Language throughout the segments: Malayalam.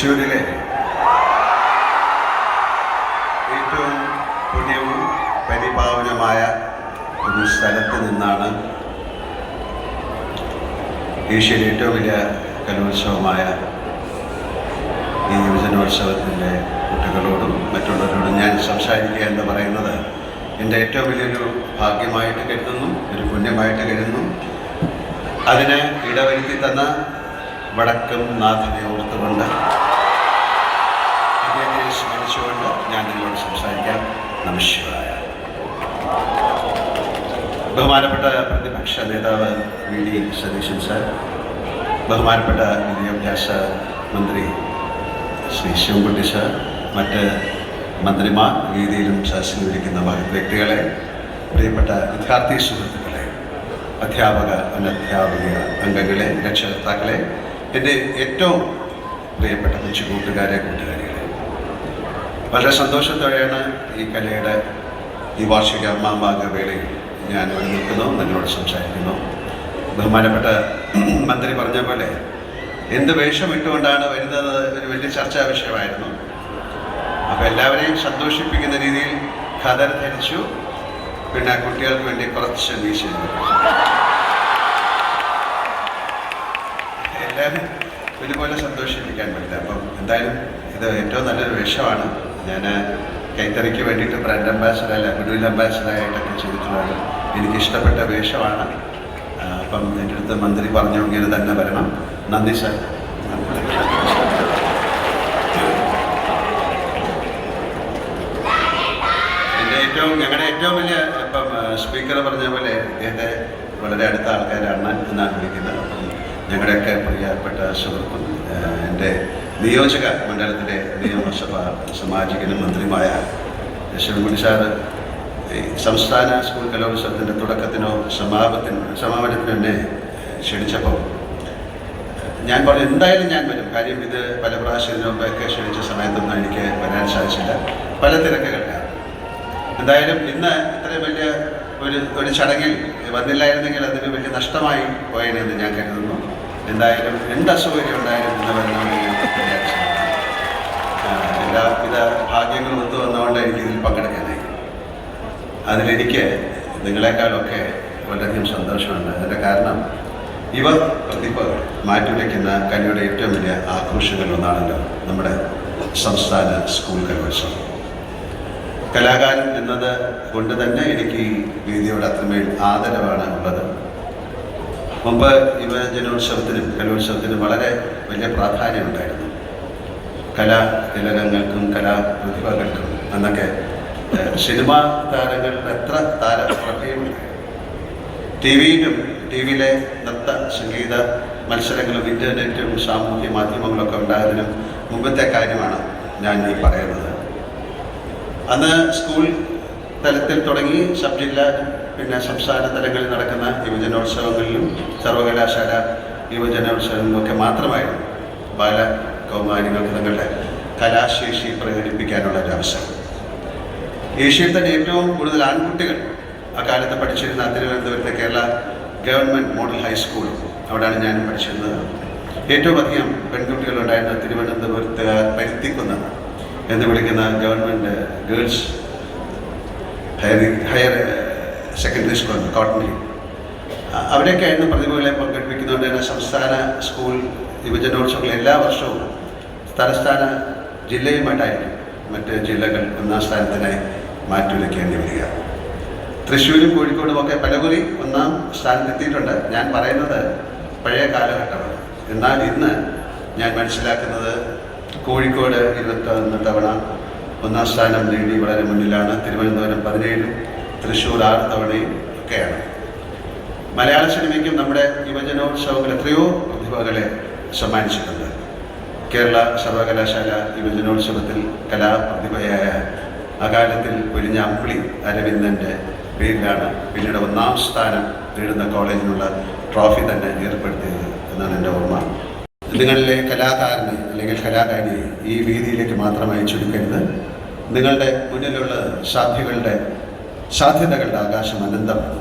തൃശ്ശൂരിലെ ഏറ്റവും പുണ്യവും പരിപാവനമായ ഒരു സ്ഥലത്ത് നിന്നാണ് ഏഷ്യയിലെ ഏറ്റവും വലിയ കലോത്സവമായ ഈ യുവജനോത്സവത്തിന്റെ കുട്ടികളോടും മറ്റുള്ളവരോടും ഞാൻ സംസാരിക്കുക എന്ന് പറയുന്നത് എന്റെ ഏറ്റവും വലിയൊരു ഭാഗ്യമായിട്ട് കരുതുന്നു ഒരു പുണ്യമായിട്ട് കരുതുന്നു. അതിന് ഇടവരുത്തി തന്ന വടക്കം നാഥനെ ഓർത്തുകൊണ്ട് ഞാൻ നിങ്ങളോട് സംസാരിക്കാം. നമശിവായ ബഹുമാനപ്പെട്ട പ്രതിപക്ഷ നേതാവ് വി ഡി സതീശൻ സാർ ബഹുമാനപ്പെട്ട വിദ്യാഭ്യാസ മന്ത്രി ശ്രീ ശിവൻകുട്ടി സാർ മറ്റ് മന്ത്രിമാർ വേദിയിലും സദസ്സിലിരിക്കുന്ന മഹത് വ്യക്തികളെ പ്രിയപ്പെട്ട വിദ്യാർത്ഥി സുഹൃത്തുക്കളെ അധ്യാപക അനധ്യാപക അംഗങ്ങളെ രക്ഷകർത്താക്കളെ എന്റെ ഏറ്റവും പ്രിയപ്പെട്ട കൊച്ചു കൂട്ടുകാരെ കൂട്ടുകാരികളെ വളരെ സന്തോഷത്തോടെയാണ് ഈ കലയുടെ ഈ വാർഷിക അമ്മാമ്പാക വേളയിൽ ഞാൻ ഇവിടെ നിൽക്കുന്നു നിങ്ങളോട് സംസാരിക്കുന്നു. ബഹുമാനപ്പെട്ട മന്ത്രി പറഞ്ഞ പോലെ എന്ത് വേഷം ഇട്ടുകൊണ്ടാണ് വരുന്നത് ഒരു വലിയ ചർച്ചാ വിഷയമായിരുന്നു. അപ്പോൾ എല്ലാവരെയും സന്തോഷിപ്പിക്കുന്ന രീതിയിൽ ഖദർ ധരിച്ചു. പിന്നെ കുട്ടികൾക്ക് വേണ്ടി കുറച്ച് മീശ എല്ലാവരും ഒരുപോലെ സന്തോഷിപ്പിക്കാൻ പറ്റില്ല. അപ്പം എന്തായാലും ഇത് ഏറ്റവും നല്ലൊരു വേഷമാണ്. ഞാൻ കൈത്തറിക്ക് വേണ്ടിയിട്ട് ബ്രാൻഡ് അംബാസഡർ അല്ല ഗുഡ്വിൽ അംബാസഡർ ആയിട്ടൊക്കെ ചെയ്തിട്ടുള്ളത്. എനിക്ക് ഇഷ്ടപ്പെട്ട വേഷമാണ് അപ്പം എന്റെ അടുത്ത് മന്ത്രി പറഞ്ഞു ഇങ്ങനെ തന്നെ വരണം. നന്ദി സാർ എന്റെ ഏറ്റവും ഞങ്ങളുടെ ഏറ്റവും വലിയ ഇപ്പം സ്പീക്കർ പറഞ്ഞ പോലെ ഇദ്ദേഹത്തെ വളരെ അടുത്ത ആൾക്കാരാണ് എന്നാണ് വിളിക്കുന്നത്. അപ്പം ഞങ്ങളുടെയൊക്കെ പ്രിയപ്പെട്ട സുഹൃത്തും എന്റെ നിയോജക മണ്ഡലത്തിലെ നിയമസഭ സാമാജികനും മന്ത്രിയുമായ ശിവൻകുടി സാറ് സംസ്ഥാന സ്കൂൾ കലോത്സവത്തിന്റെ തുടക്കത്തിനോ സമാപത്തിനോ സമാപനത്തിനോ എന്നെ ക്ഷണിച്ചപ്പോൾ ഞാൻ പറഞ്ഞു എന്തായാലും ഞാൻ വരും. കാര്യം ഇത് പല പ്രാവശ്യം ഇതിനു മുമ്പൊക്കെ ക്ഷണിച്ച സമയത്തൊന്നും എനിക്ക് വരാൻ സാധിച്ചില്ല. പല തിരക്കുകളിലാണ്. എന്തായാലും ഇന്ന് ഇത്രയും വലിയ ഒരു ഒരു ചടങ്ങിൽ വന്നില്ലായിരുന്നെങ്കിൽ അതിന് വലിയ നഷ്ടമായി പോയതെന്ന് ഞാൻ കരുതുന്നു. എന്തായാലും എന്ത് അസൗകര്യം ആ, എല്ലാവിധ ഭാഗ്യങ്ങളും ഒത്തു വന്നുകൊണ്ട് എനിക്ക് ഇതിൽ പങ്കെടുക്കാനായി. അതിലെനിക്ക് നിങ്ങളെക്കാളൊക്കെ വളരെയധികം സന്തോഷമുണ്ട്. അതിന്റെ കാരണം ഇവ പ്രതിഭകൾ മാറ്റിവെക്കുന്ന കലയുടെ ഏറ്റവും വലിയ ആഘോഷങ്ങളിൽ ഒന്നാണല്ലോ നമ്മുടെ സംസ്ഥാന സ്കൂൾ കലോത്സവം. കലാകാരൻ എന്നത് കൊണ്ട് തന്നെ എനിക്ക് ഈ അത്രമേൽ ആദരവാണ് ഉള്ളത്. മുമ്പ് യുവജനോത്സവത്തിനും കലോത്സവത്തിനും വളരെ വലിയ പ്രാധാന്യമുണ്ടായിരുന്നു. കലാ തിലകങ്ങൾക്കും കലാപ്രതിഭകൾക്കും എന്നൊക്കെ സിനിമാ താരങ്ങളുടെ എത്ര താരപ്രഭയുമുണ്ട് ടി വിയിലും ടി വിയിലെ നൃത്ത സംഗീത മത്സരങ്ങളും ഇന്റർനെറ്റും സാമൂഹ്യ മാധ്യമങ്ങളൊക്കെ ഉണ്ടായതിനും മുമ്പത്തെ കാര്യമാണ് ഞാൻ ഈ പറയുന്നത്. അന്ന് സ്കൂൾ തലത്തിൽ തുടങ്ങി സബ് ജില്ല പിന്നെ സംസ്ഥാന തലങ്ങളിൽ നടക്കുന്ന യുവജനോത്സവങ്ങളിലും സർവകലാശാല യുവജനോത്സവങ്ങളിലൊക്കെ മാത്രമായിരുന്നു ബാല കൗമാരികൾക്ക് തങ്ങളുടെ കലാശേഷി പ്രകടിപ്പിക്കാനുള്ള ഒരു അവസരം. ഏഷ്യയിൽ തന്നെ ഏറ്റവും കൂടുതൽ ആൺകുട്ടികൾ അക്കാലത്ത് പഠിച്ചിരുന്ന തിരുവനന്തപുരത്തെ കേരള ഗവൺമെന്റ് മോഡൽ ഹൈസ്കൂൾ അവിടെയാണ് ഞാനും പഠിച്ചിരുന്നത്. ഏറ്റവും അധികം പെൺകുട്ടികളുണ്ടായിരുന്ന തിരുവനന്തപുരത്ത് പരുത്തിക്കുന്ന എന്ന് വിളിക്കുന്ന government girls higher higher secondary school cotton അവിടെയൊക്കെയായിരുന്നു പ്രതിഭകളെ പങ്കെടുപ്പിക്കുന്നതുകൊണ്ട് തന്നെ സംസ്ഥാന സ്കൂൾ യുവജനോത്സവങ്ങൾ എല്ലാ വർഷവും തലസ്ഥാന ജില്ലയുമായിട്ടായിരിക്കും മറ്റ് ജില്ലകൾ ഒന്നാം സ്ഥാനത്തിനായി മാറ്റിവെക്കേണ്ടി വരിക. തൃശ്ശൂരും കോഴിക്കോടും ഒക്കെ പലകുറി ഒന്നാം സ്ഥാനത്തെത്തിയിട്ടുണ്ട്. ഞാൻ പറയുന്നത് പഴയ കാലഘട്ടമാണ്. എന്നാൽ ഇന്ന് ഞാൻ മനസ്സിലാക്കുന്നത് കോഴിക്കോട് ഇരുപത്തൊന്ന് തവണ ഒന്നാം സ്ഥാനം നേടി വളരെ മുന്നിലാണ്. തിരുവനന്തപുരം പതിനേഴും തൃശ്ശൂർ ആറ് ഒക്കെയാണ് മലയാള സിനിമയ്ക്കും നമ്മുടെ യുവജനോത്സവങ്ങൾ എത്രയോ പ്രതിഭകളെ സമ്മാനിച്ചിട്ടുണ്ട്. കേരള സർവകലാശാല യുവജനോത്സവത്തിൽ കലാപ്രതിഭയായ അകാലത്തിൽ പൊരിഞ്ഞ അമ്പിളി അരവിന്ദന്റെ പേരിലാണ് പിന്നീട് ഒന്നാം സ്ഥാനം നേടുന്ന കോളേജിനുള്ള ട്രോഫി തന്നെ ഏർപ്പെടുത്തിയത് എന്നാണ് എന്റെ ഓർമ്മ. നിങ്ങളിലെ കലാകാരനെ അല്ലെങ്കിൽ കലാകാരിയെ ഈ വീതിയിലേക്ക് മാത്രമായി ചുരുക്കരുത് നിങ്ങളുടെ മുന്നിലുള്ള സാധ്യകളുടെ സാധ്യതകളുടെ ആകാശം അനന്തമാണ്.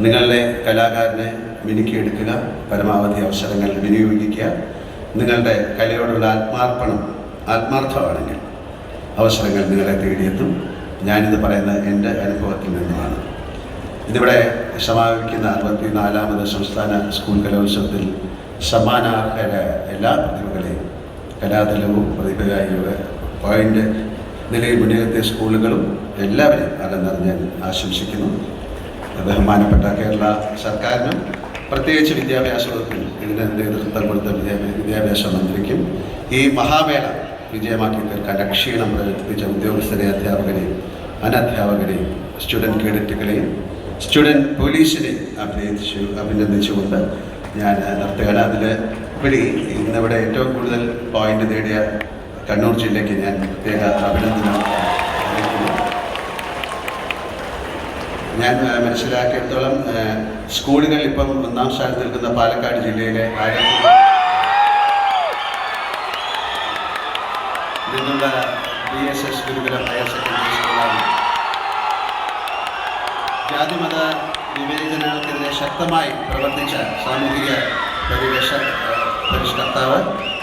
നിങ്ങളുടെ കലാകാരനെ മിനുക്കിയെടുക്കുക പരമാവധി അവസരങ്ങൾ വിനിയോഗിക്കുക. നിങ്ങളുടെ കലയോടുള്ള ആത്മാർപ്പണം ആത്മാർത്ഥമാണെങ്കിൽ അവസരങ്ങൾ നിങ്ങളെ തേടിയെത്തും. ഞാനിത് പറയുന്നത് എന്റെ അനുഭവത്തിൽ നിന്നുമാണ്. ഇതിവിടെ സമാപിക്കുന്ന അറുപത്തി നാലാമത് സംസ്ഥാന സ്കൂൾ കലോത്സവത്തിൽ സമ്മാനാർഹരായ എല്ലാ പ്രതിഭകളെയും കലാതലവും പ്രതിഭയായി പോയിന്റ് നിലയിൽ മുന്നിലെത്തിയ സ്കൂളുകളും എല്ലാവരെയും അകന്നറിഞ്ഞ് ഞാൻ ആശംസിക്കുന്നു. ബഹുമാനപ്പെട്ട കേരള സർക്കാരിനും പ്രത്യേകിച്ച് വിദ്യാഭ്യാസ വകുപ്പിനും ഇതിന് നേതൃത്വം കൊടുത്ത വിദ്യാഭ്യാസ മന്ത്രിക്കും ഈ മഹാമേള വിജയമാക്കി തീർക്കാൻ അക്ഷീണം പ്രവർത്തിപ്പിച്ച ഉദ്യോഗസ്ഥരെ അധ്യാപകരെയും അനധ്യാപകരെയും സ്റ്റുഡന്റ് കേഡറ്റുകളെയും സ്റ്റുഡന്റ് പോലീസിനെയും അഭിനയിച്ചു അഭിനന്ദിച്ചുകൊണ്ട് ഞാൻ നിർത്തുകയാണ്. അതിൽ ഉപരി ഇന്നിവിടെ ഏറ്റവും കൂടുതൽ പോയിന്റ് നേടിയ കണ്ണൂർ ജില്ലയ്ക്ക് ഞാൻ പ്രത്യേക അഭിനന്ദനം. ഞാൻ മനസ്സിലാക്കിയിടത്തോളം സ്കൂളുകൾ ഇപ്പം ഒന്നാം സ്ഥാനത്ത് നിൽക്കുന്ന പാലക്കാട് ജില്ലയിലെ നിന്നുള്ള ബി ജാതിമത വിവേചനങ്ങൾക്കെതിരെ ശക്തമായി പ്രവർത്തിച്ച സാമൂഹിക പരിവേഷ പരിഷ്കർത്താവ്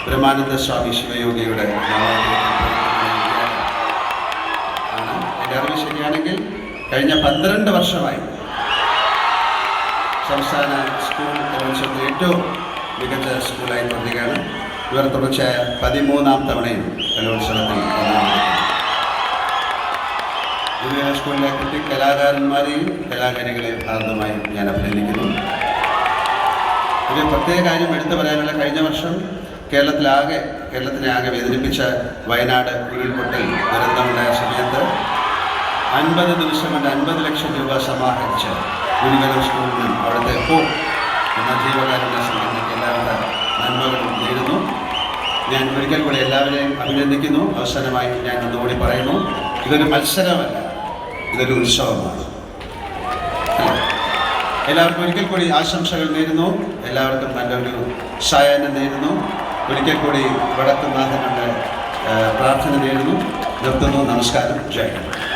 ബ്രഹ്മാനന്ദ സ്വാമി ശിവയോഗിയുടെ ആണ് എന്റെ അറിവ് ശരിയാണെങ്കിൽ കഴിഞ്ഞ പന്ത്രണ്ട് വർഷമായി സംസ്ഥാന സ്കൂൾ കലോത്സവത്തിൽ ഏറ്റവും മികച്ച സ്കൂളായി തോന്നുകയാണ് ഇവർ തുടർച്ചയായ പതിമൂന്നാം തവണയും കലോത്സവത്തിൽ ഒന്നാമതെത്തി. സ്കൂളിലെ കുട്ടി കലാകാരന്മാരെയും കലാകാരികളെയും ഭാഗമായി ഞാൻ അഭിനന്ദിക്കുന്നു. ഒരു പ്രത്യേക കാര്യം എടുത്തു പറയാനുള്ള കഴിഞ്ഞ വർഷം കേരളത്തിലാകെ കേരളത്തിനെ ആകെ വേദനിപ്പിച്ച വയനാട് ഉരുൾപൊട്ടൽ ദുരന്തമുണ്ടായ സമയത്ത് അൻപത് ദിവസം കൊണ്ട് അൻപത് ലക്ഷം രൂപ സമാഹരിച്ച് ഗുരുകുലം സ്കൂളിനും അവിടുത്തെ ഹോം എന്ന ജീവകാരുണ്യ സംഘടനയ്ക്ക് എല്ലാവരുടെ നന്മകളും നേരുന്നു. ഞാൻ ഒരിക്കൽ കൂടി എല്ലാവരെയും അഭിനന്ദിക്കുന്നു. അവസാനമായി ഞാൻ ഒന്നുകൂടി പറയുന്നു. ഇതൊരു മത്സരമല്ല ഇതൊരു ഉത്സവമാണ്? എല്ലാവർക്കും ഒരിക്കൽ കൂടി ആശംസകൾ നേരുന്നു. എല്ലാവർക്കും നല്ലൊരു സായാഹ്നം നേരുന്നു. ഒരിക്കൽ കൂടി വടക്കുനാഥനുണ്ട് പ്രാർത്ഥന നേരുന്നു. നിർത്തുന്നു. നമസ്കാരം. ജയ്